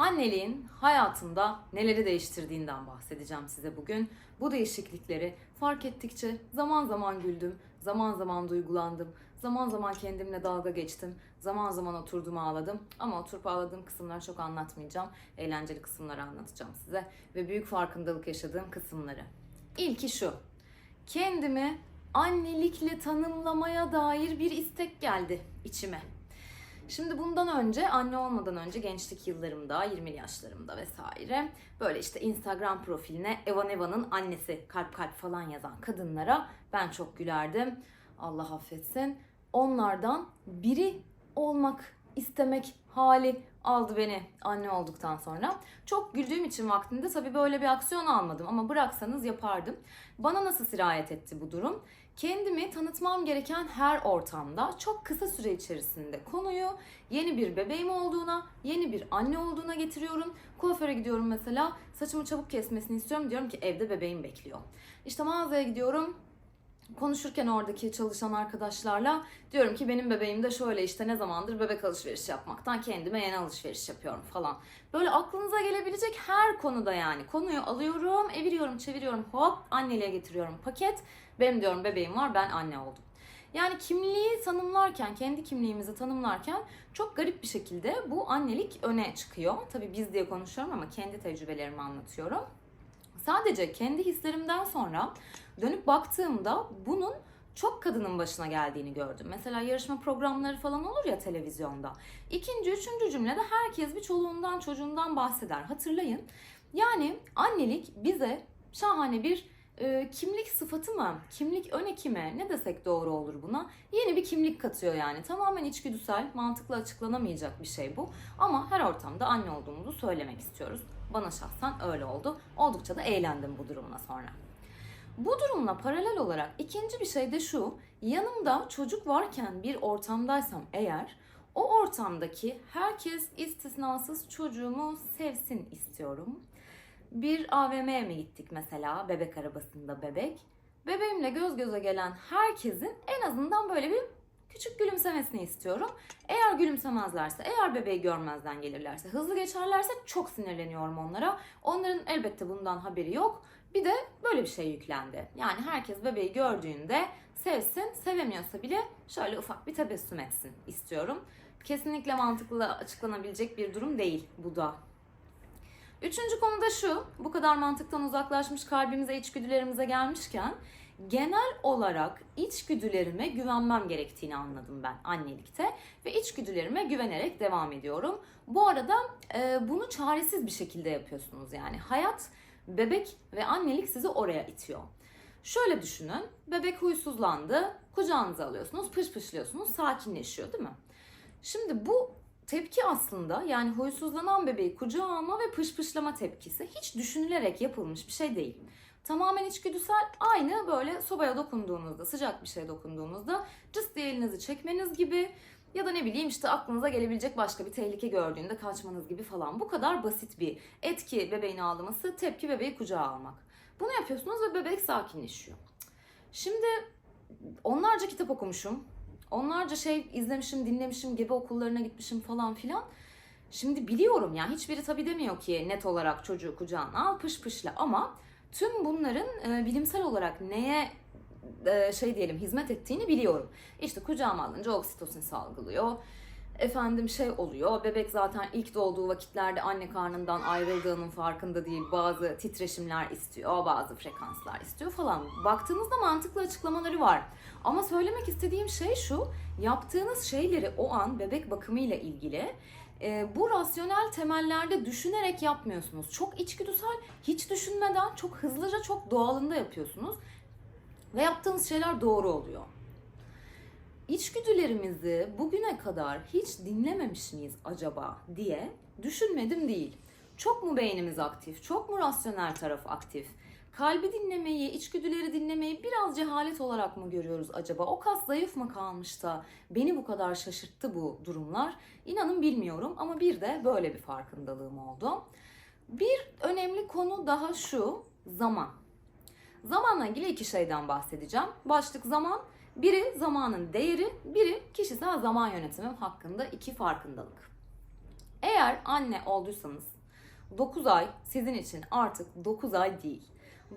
Anneliğin hayatımda neleri değiştirdiğinden bahsedeceğim size bugün. Bu değişiklikleri fark ettikçe zaman zaman güldüm, zaman zaman duygulandım, zaman zaman kendimle dalga geçtim, zaman zaman oturdum ağladım. Ama oturup ağladığım kısımları çok anlatmayacağım. Eğlenceli kısımları anlatacağım size ve büyük farkındalık yaşadığım kısımları. İlki şu. Kendimi annelikle tanımlamaya dair bir istek geldi içime. Şimdi bundan önce anne olmadan önce gençlik yıllarımda 20 yaşlarımda vesaire böyle işte Instagram profiline Evan Eva'nın annesi kalp kalp falan yazan kadınlara ben çok gülerdim. Allah affetsin. Onlardan biri olmak istemek hali aldı beni anne olduktan sonra. Çok güldüğüm için vaktinde tabii böyle bir aksiyon almadım ama bıraksanız yapardım. Bana nasıl sirayet etti bu durum? Kendimi tanıtmam gereken her ortamda çok kısa süre içerisinde konuyu yeni bir bebeğim olduğuna, yeni bir anne olduğuna getiriyorum. Kuaföre gidiyorum mesela, saçımı çabuk kesmesini istiyorum. Diyorum ki evde bebeğim bekliyor. İşte mağazaya gidiyorum, konuşurken oradaki çalışan arkadaşlarla diyorum ki benim bebeğim de şöyle işte ne zamandır bebek alışveriş yapmaktan kendime yeni alışveriş yapıyorum falan. Böyle aklınıza gelebilecek her konuda yani konuyu alıyorum, eviriyorum, çeviriyorum hop anneliğe getiriyorum paket. Benim diyorum bebeğim var ben anne oldum. Yani kimliği tanımlarken, kendi kimliğimizi tanımlarken çok garip bir şekilde bu annelik öne çıkıyor. Tabii biz diye konuşuyorum ama kendi tecrübelerimi anlatıyorum. Sadece kendi hislerimden sonra dönüp baktığımda bunun çok kadının başına geldiğini gördüm. Mesela yarışma programları falan olur ya televizyonda. İkinci, üçüncü cümlede herkes bir çoluğundan çocuğundan bahseder. Hatırlayın. Yani annelik bize şahane bir e, kimlik sıfatı mı, kimlik ön ekime ne desek doğru olur buna? Yeni bir kimlik katıyor yani. Tamamen içgüdüsel, mantıklı açıklanamayacak bir şey bu. Ama her ortamda anne olduğumuzu söylemek istiyoruz. Bana şahsen öyle oldu. Oldukça da eğlendim bu durumla sonra. Bu durumla paralel olarak ikinci bir şey de şu. Yanımda çocuk varken bir ortamdaysam eğer o ortamdaki herkes istisnasız çocuğumu sevsin istiyorum. Bir AVM'ye mi gittik mesela bebek arabasında bebek. Bebeğimle göz göze gelen herkesin en azından böyle bir küçük gülümsemesini istiyorum. Eğer gülümsemezlerse, eğer bebeği görmezden gelirlerse, hızlı geçerlerse çok sinirleniyorum onlara. Onların elbette bundan haberi yok. Bir de böyle bir şey yüklendi. Yani herkes bebeği gördüğünde sevsin, sevemiyorsa bile şöyle ufak bir tebessüm etsin istiyorum. Kesinlikle mantıklı açıklanabilecek bir durum değil bu da. Üçüncü konu da şu, bu kadar mantıktan uzaklaşmış kalbimize, içgüdülerimize gelmişken genel olarak içgüdülerime güvenmem gerektiğini anladım ben annelikte ve içgüdülerime güvenerek devam ediyorum. Bu arada e, bunu çaresiz bir şekilde yapıyorsunuz yani. Hayat, bebek ve annelik sizi oraya itiyor. Şöyle düşünün, bebek huysuzlandı, kucağınıza alıyorsunuz, pış pışlıyorsunuz, sakinleşiyor değil mi? Şimdi bu tepki aslında yani huysuzlanan bebeği kucağa alma ve pışpışlama tepkisi hiç düşünülerek yapılmış bir şey değil. Tamamen içgüdüsel aynı böyle sobaya dokunduğunuzda sıcak bir şeye dokunduğunuzda cıs diye elinizi çekmeniz gibi ya da ne bileyim işte aklınıza gelebilecek başka bir tehlike gördüğünde kaçmanız gibi falan. Bu kadar basit bir etki bebeğin ağlaması, tepki bebeği kucağa almak. Bunu yapıyorsunuz ve bebek sakinleşiyor. Şimdi onlarca kitap okumuşum. Onlarca şey izlemişim, dinlemişim, gebe okullarına gitmişim falan filan. Şimdi biliyorum ya hiçbiri tabii demiyor ki net olarak çocuğu kucağına al pış pışla ama tüm bunların e, bilimsel olarak neye e, şey diyelim hizmet ettiğini biliyorum. İşte kucağıma alınca oksitosin salgılıyor. Efendim şey oluyor, bebek zaten ilk doğduğu vakitlerde anne karnından ayrıldığının farkında değil. Bazı titreşimler istiyor, bazı frekanslar istiyor falan. Baktığınızda mantıklı açıklamaları var. Ama söylemek istediğim şey şu, yaptığınız şeyleri o an bebek bakımıyla ilgili e, bu rasyonel temellerde düşünerek yapmıyorsunuz. Çok içgüdüsel, hiç düşünmeden, çok hızlıca, çok doğalında yapıyorsunuz. Ve yaptığınız şeyler doğru oluyor. İçgüdülerimizi bugüne kadar hiç dinlememiş miyiz acaba diye düşünmedim değil. Çok mu beynimiz aktif, çok mu rasyonel taraf aktif? Kalbi dinlemeyi, içgüdüleri dinlemeyi biraz cehalet olarak mı görüyoruz acaba? O kas zayıf mı kalmış da beni bu kadar şaşırttı bu durumlar? İnanın bilmiyorum ama bir de böyle bir farkındalığım oldu. Bir önemli konu daha şu, zaman. Zamanla ilgili iki şeyden bahsedeceğim. Başlık zaman, biri zamanın değeri, biri kişisel zaman yönetimi hakkında iki farkındalık. Eğer anne olduysanız 9 ay sizin için artık 9 ay değil.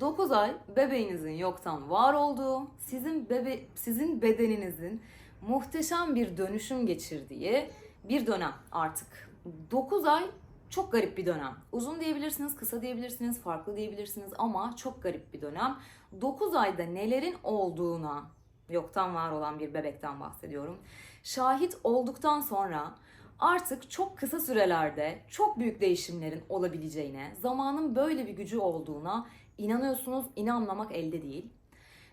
9 ay bebeğinizin yoktan var olduğu, sizin bebe sizin bedeninizin muhteşem bir dönüşüm geçirdiği bir dönem artık. 9 ay çok garip bir dönem. Uzun diyebilirsiniz, kısa diyebilirsiniz, farklı diyebilirsiniz ama çok garip bir dönem. 9 ayda nelerin olduğuna, yoktan var olan bir bebekten bahsediyorum. Şahit olduktan sonra artık çok kısa sürelerde çok büyük değişimlerin olabileceğine, zamanın böyle bir gücü olduğuna inanıyorsunuz. İnanmamak elde değil.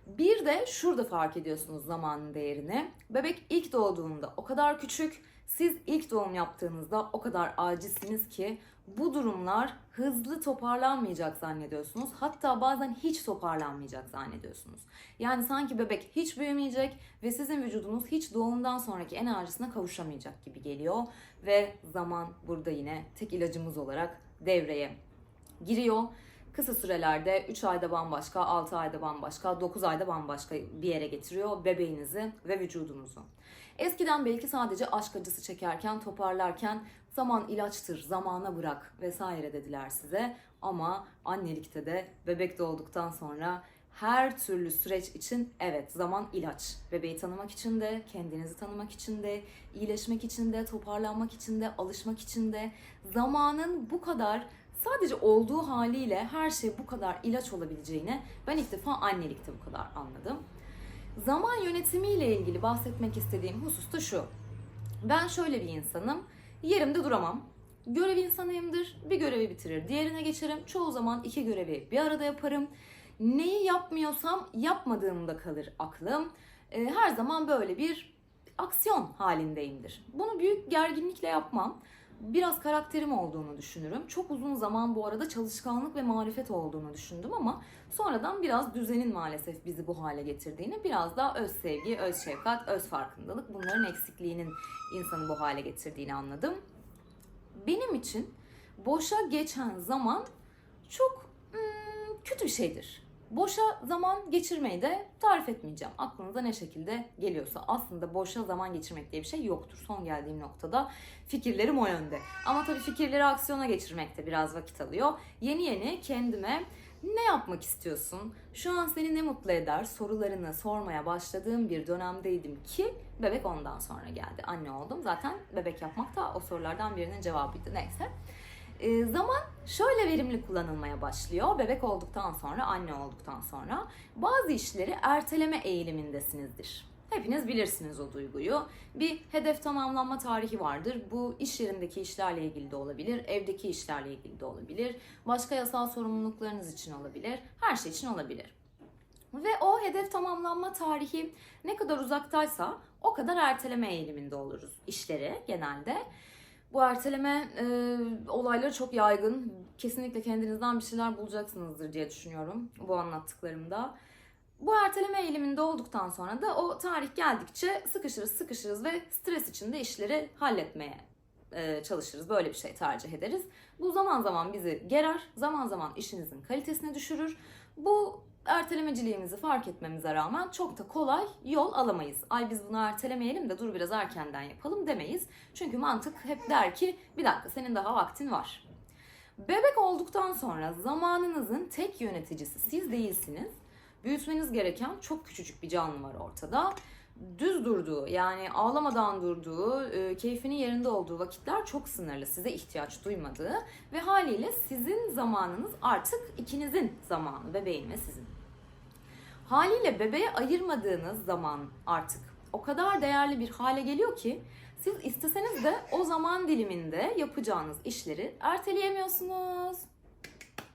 Bir de şurada fark ediyorsunuz zamanın değerini. Bebek ilk doğduğunda o kadar küçük, siz ilk doğum yaptığınızda o kadar acizsiniz ki bu durumlar hızlı toparlanmayacak zannediyorsunuz. Hatta bazen hiç toparlanmayacak zannediyorsunuz. Yani sanki bebek hiç büyümeyecek ve sizin vücudunuz hiç doğumdan sonraki enerjisine kavuşamayacak gibi geliyor. Ve zaman burada yine tek ilacımız olarak devreye giriyor. Kısa sürelerde 3 ayda bambaşka, 6 ayda bambaşka, 9 ayda bambaşka bir yere getiriyor bebeğinizi ve vücudunuzu. Eskiden belki sadece aşk acısı çekerken, toparlarken zaman ilaçtır, zamana bırak vesaire dediler size. Ama annelikte de bebek doğduktan sonra her türlü süreç için evet zaman ilaç. Bebeği tanımak için de, kendinizi tanımak için de, iyileşmek için de, toparlanmak için de, alışmak için de zamanın bu kadar sadece olduğu haliyle her şey bu kadar ilaç olabileceğini ben ilk defa annelikte bu kadar anladım. Zaman yönetimiyle ilgili bahsetmek istediğim husus da şu. Ben şöyle bir insanım. Yerimde duramam. Görev insanıyımdır. Bir görevi bitirir, diğerine geçerim. Çoğu zaman iki görevi bir arada yaparım. Neyi yapmıyorsam yapmadığımda kalır aklım. Ee, her zaman böyle bir aksiyon halindeyimdir. Bunu büyük gerginlikle yapmam. Biraz karakterim olduğunu düşünürüm. Çok uzun zaman bu arada çalışkanlık ve marifet olduğunu düşündüm ama sonradan biraz düzenin maalesef bizi bu hale getirdiğini, biraz daha öz sevgi, öz şefkat, öz farkındalık bunların eksikliğinin insanı bu hale getirdiğini anladım. Benim için boşa geçen zaman çok hmm, kötü bir şeydir. Boşa zaman geçirmeyi de tarif etmeyeceğim. Aklınıza ne şekilde geliyorsa. Aslında boşa zaman geçirmek diye bir şey yoktur. Son geldiğim noktada fikirlerim o yönde. Ama tabii fikirleri aksiyona geçirmek de biraz vakit alıyor. Yeni yeni kendime ne yapmak istiyorsun? Şu an seni ne mutlu eder? Sorularını sormaya başladığım bir dönemdeydim ki bebek ondan sonra geldi. Anne oldum. Zaten bebek yapmak da o sorulardan birinin cevabıydı. Neyse. E, zaman şöyle verimli kullanılmaya başlıyor. Bebek olduktan sonra, anne olduktan sonra bazı işleri erteleme eğilimindesinizdir. Hepiniz bilirsiniz o duyguyu. Bir hedef tamamlanma tarihi vardır. Bu iş yerindeki işlerle ilgili de olabilir, evdeki işlerle ilgili de olabilir, başka yasal sorumluluklarınız için olabilir, her şey için olabilir. Ve o hedef tamamlanma tarihi ne kadar uzaktaysa o kadar erteleme eğiliminde oluruz işleri genelde. Bu erteleme e, olayları çok yaygın. Kesinlikle kendinizden bir şeyler bulacaksınızdır diye düşünüyorum bu anlattıklarımda. Bu erteleme eğiliminde olduktan sonra da o tarih geldikçe sıkışırız sıkışırız ve stres içinde işleri halletmeye e, çalışırız. Böyle bir şey tercih ederiz. Bu zaman zaman bizi gerer, zaman zaman işinizin kalitesini düşürür. Bu ertelemeciliğimizi fark etmemize rağmen çok da kolay yol alamayız. Ay biz bunu ertelemeyelim de dur biraz erkenden yapalım demeyiz. Çünkü mantık hep der ki bir dakika senin daha vaktin var. Bebek olduktan sonra zamanınızın tek yöneticisi siz değilsiniz. Büyütmeniz gereken çok küçücük bir canlı var ortada. Düz durduğu yani ağlamadan durduğu, e, keyfinin yerinde olduğu vakitler çok sınırlı. Size ihtiyaç duymadığı ve haliyle sizin zamanınız artık ikinizin zamanı. Bebeğin ve sizin. Haliyle bebeğe ayırmadığınız zaman artık o kadar değerli bir hale geliyor ki siz isteseniz de o zaman diliminde yapacağınız işleri erteleyemiyorsunuz.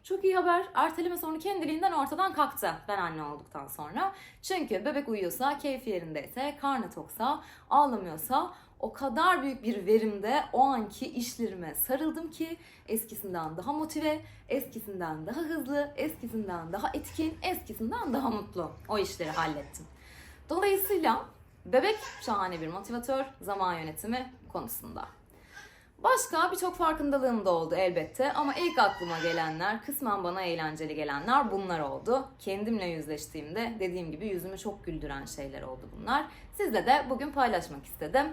Çok iyi haber. Erteleme sorunu kendiliğinden ortadan kalktı ben anne olduktan sonra. Çünkü bebek uyuyorsa, keyfi yerindeyse, karnı toksa, ağlamıyorsa o kadar büyük bir verimde o anki işlerime sarıldım ki eskisinden daha motive, eskisinden daha hızlı, eskisinden daha etkin, eskisinden daha mutlu o işleri hallettim. Dolayısıyla bebek şahane bir motivatör zaman yönetimi konusunda. Başka birçok farkındalığım da oldu elbette ama ilk aklıma gelenler, kısmen bana eğlenceli gelenler bunlar oldu. Kendimle yüzleştiğimde dediğim gibi yüzümü çok güldüren şeyler oldu bunlar. Sizle de bugün paylaşmak istedim.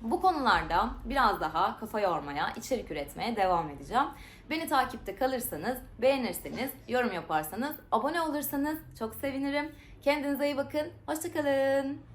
Bu konularda biraz daha kafa yormaya, içerik üretmeye devam edeceğim. Beni takipte kalırsanız, beğenirseniz, yorum yaparsanız, abone olursanız çok sevinirim. Kendinize iyi bakın. Hoşçakalın.